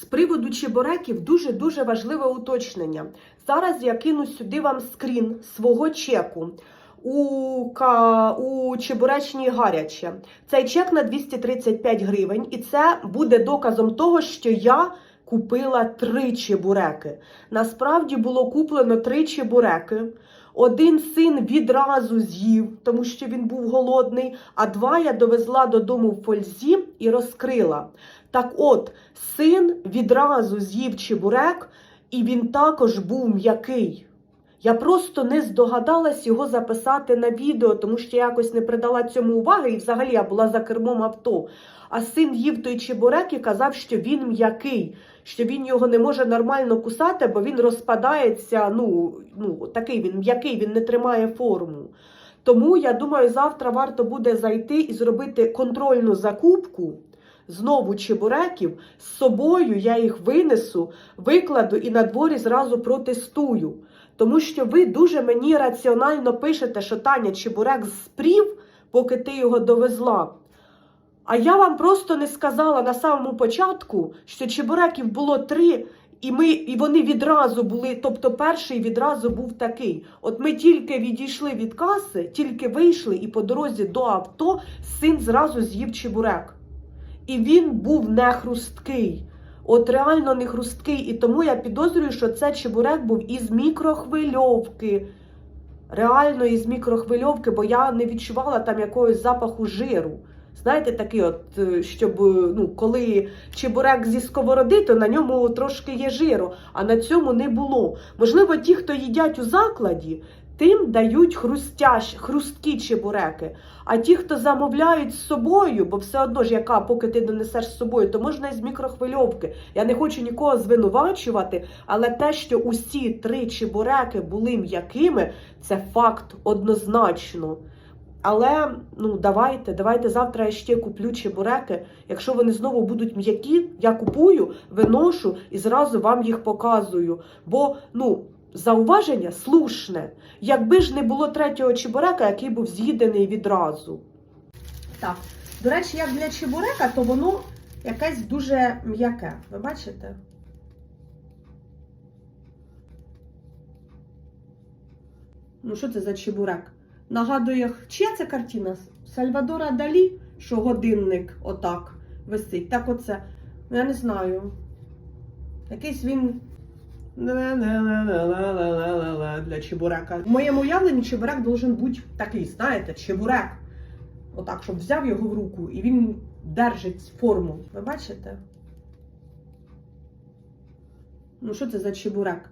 З приводу чебуреків дуже-дуже важливе уточнення. Зараз я кину сюди вам скрін свого чеку у, ка... у чебуречній гаряче. Цей чек на 235 гривень, і це буде доказом того, що я купила три чебуреки. Насправді було куплено три чебуреки. Один син відразу з'їв, тому що він був голодний, а два я довезла додому в фользі і розкрила. Так от, син відразу з'їв чебурек, і він також був м'який. Я просто не здогадалась його записати на відео, тому що я якось не придала цьому уваги, і взагалі я була за кермом авто. А син їв той чебурек і казав, що він м'який, що він його не може нормально кусати, бо він розпадається. Ну, ну такий він м'який, він не тримає форму. Тому я думаю, завтра варто буде зайти і зробити контрольну закупку. Знову чебуреків з собою я їх винесу, викладу і на дворі зразу протестую. Тому що ви дуже мені раціонально пишете, що Таня чебурек спрів, поки ти його довезла. А я вам просто не сказала на самому початку, що чебуреків було три, і ми, і вони відразу були. Тобто, перший відразу був такий. От ми тільки відійшли від каси, тільки вийшли, і по дорозі до авто син зразу з'їв чебурек. І він був не хрусткий. От реально не хрусткий. І тому я підозрюю, що це чебурек був із мікрохвильовки. Реально із мікрохвильовки, бо я не відчувала там якогось запаху жиру. Знаєте, такий, от, е, щоб е, ну, коли чебурек зі сковороди, то на ньому трошки є жиру, а на цьому не було. Можливо, ті, хто їдять у закладі, тим дають хрустящ, хрусткі чебуреки. А ті, хто замовляють з собою, бо все одно ж яка, поки ти донесеш з собою, то можна і з мікрохвильовки. Я не хочу нікого звинувачувати, але те, що усі три чебуреки були м'якими, це факт однозначно. Але ну давайте, давайте завтра я ще куплю чебуреки. Якщо вони знову будуть м'які, я купую, виношу і зразу вам їх показую. Бо ну. Зауваження слушне. Якби ж не було третього чебурека, який був з'їдений відразу. Так, до речі, як для чебурека, то воно якесь дуже м'яке. Ви бачите? Ну, що це за чебурек? Нагадує, чия це картина? Сальвадора Далі, що годинник отак висить. Так оце. Ну, я не знаю. Якийсь він. Для чебурека. В моєму уявленні чебурек должен бути такий, знаєте, чебурек. Отак, щоб взяв його в руку і він держить форму. Ви бачите? Ну, що це за чебурек?